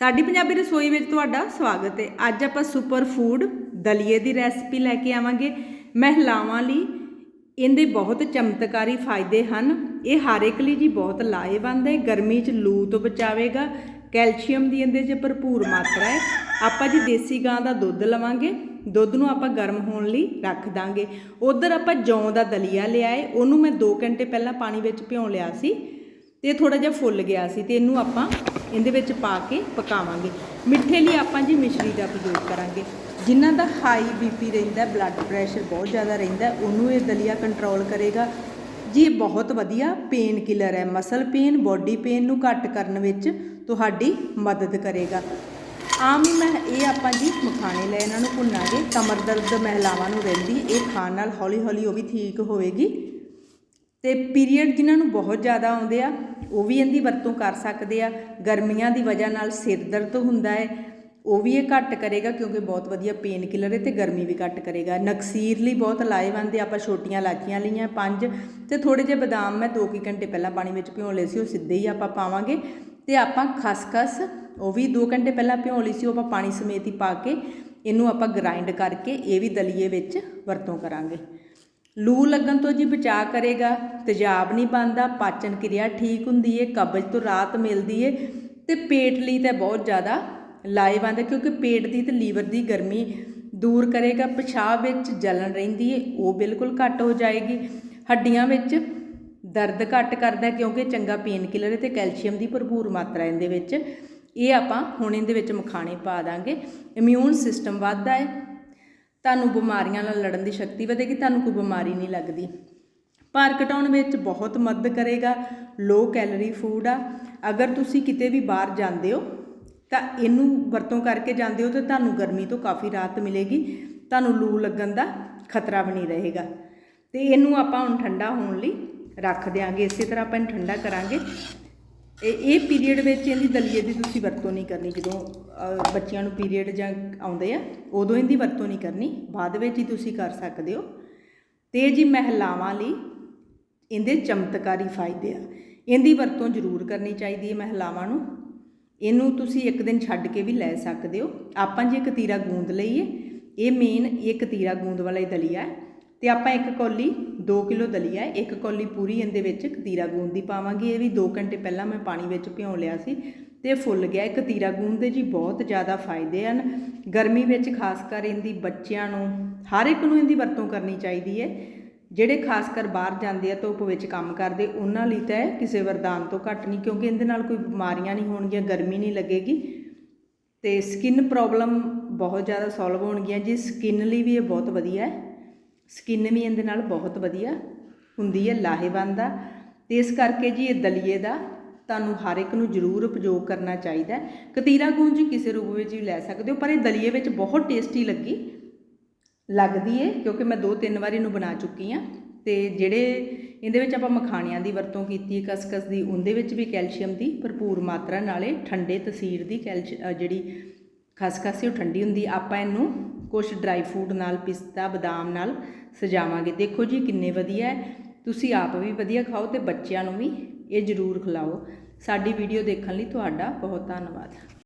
ਸਾਡੀ ਪੰਜਾਬੀ ਰਸੋਈ ਵਿੱਚ ਤੁਹਾਡਾ ਸਵਾਗਤ ਹੈ। ਅੱਜ ਆਪਾਂ ਸੁਪਰ ਫੂਡ ਦਲੀਏ ਦੀ ਰੈਸਪੀ ਲੈ ਕੇ ਆਵਾਂਗੇ। ਮਹਿਲਾਵਾਂ ਲਈ ਇਹਦੇ ਬਹੁਤ ਚਮਤਕਾਰੀ ਫਾਇਦੇ ਹਨ। ਇਹ ਹਰ ਇੱਕ ਲਈ ਜੀ ਬਹੁਤ ਲਾਹੇਵੰਦ ਹੈ। ਗਰਮੀ 'ਚ ਲੂ ਤੋਂ ਬਚਾਵੇਗਾ। ਕੈਲਸ਼ੀਅਮ ਦੀ ਇਹਦੇ 'ਚ ਭਰਪੂਰ ਮਾਤਰਾ ਹੈ। ਆਪਾਂ ਜੀ ਦੇਸੀ ਗਾਂ ਦਾ ਦੁੱਧ ਲਵਾਂਗੇ। ਦੁੱਧ ਨੂੰ ਆਪਾਂ ਗਰਮ ਹੋਣ ਲਈ ਰੱਖ ਦਾਂਗੇ। ਉਧਰ ਆਪਾਂ ਜੌਂ ਦਾ ਦਲੀਆ ਲਿਆਏ ਉਹਨੂੰ ਮੈਂ 2 ਘੰਟੇ ਪਹਿਲਾਂ ਪਾਣੀ ਵਿੱਚ ਭਿਉਂ ਲਿਆ ਸੀ। ਤੇ ਥੋੜਾ ਜਿਹਾ ਫੁੱਲ ਗਿਆ ਸੀ ਤੇ ਇਹਨੂੰ ਆਪਾਂ ਇਹਦੇ ਵਿੱਚ ਪਾ ਕੇ ਪਕਾਵਾਂਗੇ। ਮਿੱਠੇ ਲਈ ਆਪਾਂ ਜੀ ਮਿਸ਼ਰੀ ਦਾ ਪ੍ਰਯੋਗ ਕਰਾਂਗੇ। ਜਿਨ੍ਹਾਂ ਦਾ ਹਾਈ ਬੀਪੀ ਰਹਿੰਦਾ ਬਲੱਡ ਪ੍ਰੈਸ਼ਰ ਬਹੁਤ ਜ਼ਿਆਦਾ ਰਹਿੰਦਾ, ਉਹਨੂੰ ਇਹ ਦਲੀਆ ਕੰਟਰੋਲ ਕਰੇਗਾ। ਜੀ, ਇਹ ਬਹੁਤ ਵਧੀਆ ਪੇਨ ਕਿਲਰ ਹੈ। ਮਸਲ ਪੇਨ ਬੋਡੀ ਪੇਨ ਨੂੰ ਘੱਟ ਕਰਨ ਵਿੱਚ ਤੁਹਾਡੀ ਮਦਦ ਕਰੇਗਾ। ਆਮ ਹੀ ਮੈਂ ਇਹ ਆਪਾਂ ਜੀ ਮਖਾਣੇ ਲੈ ਇਹਨਾਂ ਨੂੰ ਭੁੰਨਾਂਗੇ। ਕਮਰ ਦਰਦ ਮਹਿਲਾਵਾਂ ਨੂੰ ਰਹਿੰਦੀ, ਇਹ ਖਾਣ ਨਾਲ ਹੌਲੀ ਹੌਲੀ ਉਹ ਵੀ ਠੀਕ ਹੋਵੇਗੀ। ਤੇ ਪੀਰੀਅਡ ਜਿਨ੍ਹਾਂ ਨੂੰ ਬਹੁਤ ਜ਼ਿਆਦਾ ਆਉਂਦੇ ਆ ਉਹ ਵੀ ਇਹਦੀ ਵਰਤੋਂ ਕਰ ਸਕਦੇ ਆ। ਗਰਮੀਆਂ ਦੀ ਵਜ੍ਹਾ ਨਾਲ ਸਿਰ ਦਰਦ ਹੁੰਦਾ ਹੈ। ਉਹ ਵੀ ਇਹ ਘੱਟ ਕਰੇਗਾ ਕਿਉਂਕਿ ਬਹੁਤ ਵਧੀਆ ਪੇਨ ਕਿਲਰ ਹੈ ਤੇ ਗਰਮੀ ਵੀ ਘੱਟ ਕਰੇਗਾ। ਨਕਸੀਰ ਲਈ ਬਹੁਤ ਲਾਹੇਵੰਦ ਹੈ। ਆਪਾਂ ਛੋਟੀਆਂ ਇਲਾਚੀਆਂ ਲਈਆਂ, ਪੰਜ ਤੇ ਥੋੜੇ ਜਿਹੇ ਬਦਾਮ ਮੈਂ 2 ਘੰਟੇ ਪਹਿਲਾਂ ਪਾਣੀ ਵਿੱਚ ਭਿਉਂ ਲਏ ਸੀ, ਉਹ ਸਿੱਧੇ ਹੀ ਆਪਾਂ ਪਾਵਾਂਗੇ। ਤੇ ਆਪਾਂ ਖਸਖਸ, ਉਹ ਵੀ 2 ਘੰਟੇ ਪਹਿਲਾਂ ਭਿਉਂ ਲਈ ਸੀ, ਉਹ ਆਪਾਂ ਪਾਣੀ ਸਮੇਤ ਹੀ ਪਾ ਕੇ ਇਹਨੂੰ ਆਪਾਂ ਗ੍ਰਾਈਂਡ ਕਰਕੇ ਇਹ ਵੀ ਦਲੀਏ ਵਿੱਚ ਵਰਤੋਂ ਕਰਾਂਗੇ। ਲੂ ਲੱਗਣ ਤੋਂ ਜੀ ਬਚਾ ਕਰੇਗਾ, ਤੇਜ਼ਾਬ ਨਹੀਂ ਬਣਦਾ, ਪਾਚਨ ਕਿਰਿਆ ਠੀਕ ਹੁੰਦੀ ਏ, ਕਬਜ਼ ਤੋਂ ਰਾਹਤ ਮਿਲਦੀ ਏ, ਤੇ ਪੇਟ ਲਈ ਤਾਂ ਬਹੁਤ ਜ਼ਿਆਦਾ ਲਾਹੇਵੰਦ ਹੈ, ਕਿਉਂਕਿ ਪੇਟ ਦੀ ਤੇ ਲੀਵਰ ਦੀ ਗਰਮੀ ਦੂਰ ਕਰੇਗਾ, ਪਿਸ਼ਾਬ ਵਿੱਚ ਜਲਨ ਰਹਿੰਦੀ ਏ, ਉਹ ਬਿਲਕੁਲ ਘੱਟ ਹੋ ਜਾਏਗੀ, ਹੱਡੀਆਂ ਵਿੱਚ ਦਰਦ ਘੱਟ ਕਰਦਾ ਕਿਉਂਕਿ ਚੰਗਾ ਪੇਨ ਕਿਲਰ ਹੈ ਤੇ ਕੈਲਸ਼ੀਅਮ ਦੀ ਭਰਪੂਰ ਮਾਤਰਾ ਇਹਦੇ ਵਿੱਚ, ਇਹ ਆਪਾਂ ਹੁਣ ਇਹਦੇ ਵਿੱਚ ਮਖਾਣੇ ਪਾ ਦਾਂਗੇ ਇਮਿਊਨ ਸਿਸਟਮ ਵੱਧਦਾ ਹੈ ਤੁਹਾਨੂੰ ਬਿਮਾਰੀਆਂ ਨਾਲ ਲੜਨ ਦੀ ਸ਼ਕਤੀ ਵਧੇਗੀ, ਤੁਹਾਨੂੰ ਕੋਈ ਬਿਮਾਰੀ ਨਹੀਂ ਲੱਗਦੀ। ਭਾਰ ਘਟਾਉਣ ਵਿੱਚ ਬਹੁਤ ਮਦਦ ਕਰੇਗਾ ਲੋ ਕੈਲਰੀ ਫੂਡ ਆ। ਅਗਰ ਤੁਸੀਂ ਕਿਤੇ ਵੀ ਬਾਹਰ ਜਾਂਦੇ ਹੋ, ਤਾਂ ਇਹਨੂੰ ਵਰਤੋਂ ਕਰਕੇ ਜਾਂਦੇ ਹੋ ਤਾਂ ਤੁਹਾਨੂੰ ਗਰਮੀ ਤੋਂ ਕਾਫੀ ਰਾਹਤ ਮਿਲੇਗੀ। ਤੁਹਾਨੂੰ ਲੂ ਲੱਗਣ ਦਾ ਖਤਰਾ ਵੀ ਨਹੀਂ ਰਹੇਗਾ। ਤੇ ਇਹਨੂੰ ਆਪਾਂ ਹੁਣ ਠੰਡਾ ਹੋਣ ਲਈ ਰੱਖ ਦਿਆਂਗੇ। ਇਸੇ ਤਰ੍ਹਾਂ ਆਪਾਂ ਇਹਨੂੰ ਠੰਡਾ ਕਰਾਂਗੇ। ਇਹ ਇਹ ਪੀਰੀਅਡ ਵਿੱਚ ਇਹਦੀ ਦਲੀਏ ਦੀ ਤੁਸੀਂ ਵਰਤੋਂ ਨਹੀਂ ਕਰਨੀ, ਜਦੋਂ ਬੱਚਿਆਂ ਨੂੰ ਪੀਰੀਅਡ ਜਾਂ ਆਉਂਦੇ ਆ, ਉਦੋਂ ਇਹਦੀ ਵਰਤੋਂ ਨਹੀਂ ਕਰਨੀ, ਬਾਅਦ ਵਿੱਚ ਹੀ ਤੁਸੀਂ ਕਰ ਸਕਦੇ ਹੋ। ਤੇ ਜੀ ਮਹਿਲਾਵਾਂ ਲਈ ਇਹਦੇ ਚਮਤਕਾਰੀ ਫਾਇਦੇ ਆ। ਇਹਦੀ ਵਰਤੋਂ ਜ਼ਰੂਰ ਕਰਨੀ ਚਾਹੀਦੀ ਹੈ ਮਹਿਲਾਵਾਂ ਨੂੰ। ਇਹਨੂੰ ਤੁਸੀਂ ਇੱਕ ਦਿਨ ਛੱਡ ਕੇ ਵੀ ਲੈ ਸਕਦੇ ਹੋ। ਆਪਾਂ ਜੇ ਕਤੀਰਾ ਗੂੰਦ ਲਈਏ, ਇਹ ਮੇਨ ਇਹ ਕਤੀਰਾ ਗੂੰਦ ਵਾਲਾ ਹੀ ਦਲੀਆ ਹੈ। ਤੇ ਆਪਾਂ ਇੱਕ ਕੌਲੀ 2 ਕਿਲੋ ਦਲੀਆ ਹੈ ਇੱਕ ਕੌਲੀ ਪੂਰੀ ਇਹਦੇ ਵਿੱਚ ਕਤੀਰਾ ਗੂੰਦ ਦੀ ਪਾਵਾਂਗੇ। ਇਹ ਵੀ 2 ਘੰਟੇ ਪਹਿਲਾਂ ਮੈਂ ਪਾਣੀ ਵਿੱਚ ਭਿਉਂ ਲਿਆ ਸੀ ਤੇ ਫੁੱਲ ਗਿਆ। ਇੱਕ ਤੀਰਾ ਗੂੰਦ ਦੇ ਜੀ ਬਹੁਤ ਜ਼ਿਆਦਾ ਫਾਇਦੇ ਹਨ। ਗਰਮੀ ਵਿੱਚ ਖਾਸ ਕਰ ਇਹਦੀ ਬੱਚਿਆਂ ਨੂੰ, ਹਰ ਇੱਕ ਨੂੰ ਇਹਦੀ ਵਰਤੋਂ ਕਰਨੀ ਚਾਹੀਦੀ ਹੈ। ਜਿਹੜੇ ਖਾਸ ਕਰ ਬਾਹਰ ਜਾਂਦੇ ਆ, ਧੁੱਪ ਵਿੱਚ ਕੰਮ ਕਰਦੇ, ਉਹਨਾਂ ਲਈ ਤਾਂ ਇਹ ਕਿਸੇ ਵਰਦਾਨ ਤੋਂ ਘੱਟ ਨਹੀਂ, ਕਿਉਂਕਿ ਇਹਦੇ ਨਾਲ ਕੋਈ ਬਿਮਾਰੀਆਂ ਨਹੀਂ ਹੋਣਗੀਆਂ, ਗਰਮੀ ਨਹੀਂ ਲੱਗੇਗੀ। ਤੇ ਸਕਿਨ ਪ੍ਰੋਬਲਮ ਬਹੁਤ ਜ਼ਿਆਦਾ ਸੋਲਵ ਹੋਣਗੀਆਂ। ਜੀ ਸਕਿਨ ਲਈ ਵੀ ਇਹ ਬਹੁਤ ਵਧੀਆ ਹੈ। ਸਕਿਨ ਵੀ ਇਹਦੇ ਨਾਲ ਬਹੁਤ ਵਧੀਆ ਹੁੰਦੀ ਹੈ, ਲਾਹੇਵੰਦ ਆ। ਤੇ ਇਸ ਕਰਕੇ ਜੀ ਇਹ ਦਲੀਏ ਦਾ ਤੁਹਾਨੂੰ ਹਰ ਇੱਕ ਨੂੰ ਜ਼ਰੂਰ ਉਪਯੋਗ ਕਰਨਾ ਚਾਹੀਦਾ ਕਤੀਰਾ ਗੂੰਜ ਕਿਸੇ ਰੂਪ ਵਿੱਚ ਵੀ ਲੈ ਸਕਦੇ ਹੋ, ਪਰ ਇਹ ਦਲੀਏ ਵਿੱਚ ਬਹੁਤ ਟੇਸਟੀ ਲੱਗੀ, ਲੱਗਦੀ ਏ, ਕਿਉਂਕਿ ਮੈਂ ਦੋ ਤਿੰਨ ਵਾਰੀ ਇਹਨੂੰ ਬਣਾ ਚੁੱਕੀ ਆ। ਤੇ ਜਿਹੜੇ ਇਹਦੇ ਵਿੱਚ ਆਪਾਂ ਮਖਾਣਿਆਂ ਦੀ ਵਰਤੋਂ ਕੀਤੀ ਹੈ ਕਸਕਸ ਦੀ, ਉਹਦੇ ਵਿੱਚ ਵੀ ਕੈਲਸ਼ੀਅਮ ਦੀ ਭਰਪੂਰ ਮਾਤਰਾ ਨਾਲੇ ਠੰਡੇ ਤਸੀਰ ਦੀ ਕੈਲਸ਼ ਜਿਹੜੀ ਖਸਖਸ ਸੀ ਉਹ ਠੰਡੀ ਹੁੰਦੀ, ਆਪਾਂ ਇਹਨੂੰ ਕੁਝ ਡਰਾਈ ਫਰੂਟ ਨਾਲ, ਪਿਸਤਾ, ਬਦਾਮ ਨਾਲ ਸਜਾਵਾਂਗੇ। ਦੇਖੋ ਜੀ, ਕਿੰਨੇ ਵਧੀਆ ਹੈ। ਤੁਸੀਂ ਆਪ ਵੀ ਵਧੀਆ ਖਾਓ ਤੇ ਬੱਚਿਆਂ ਨੂੰ ਵੀ ਇਹ ਜ਼ਰੂਰ ਖਿਲਾਓ। ਸਾਡੀ ਵੀਡੀਓ ਦੇਖਣ ਲਈ ਤੁਹਾਡਾ ਬਹੁਤ ਧੰਨਵਾਦ।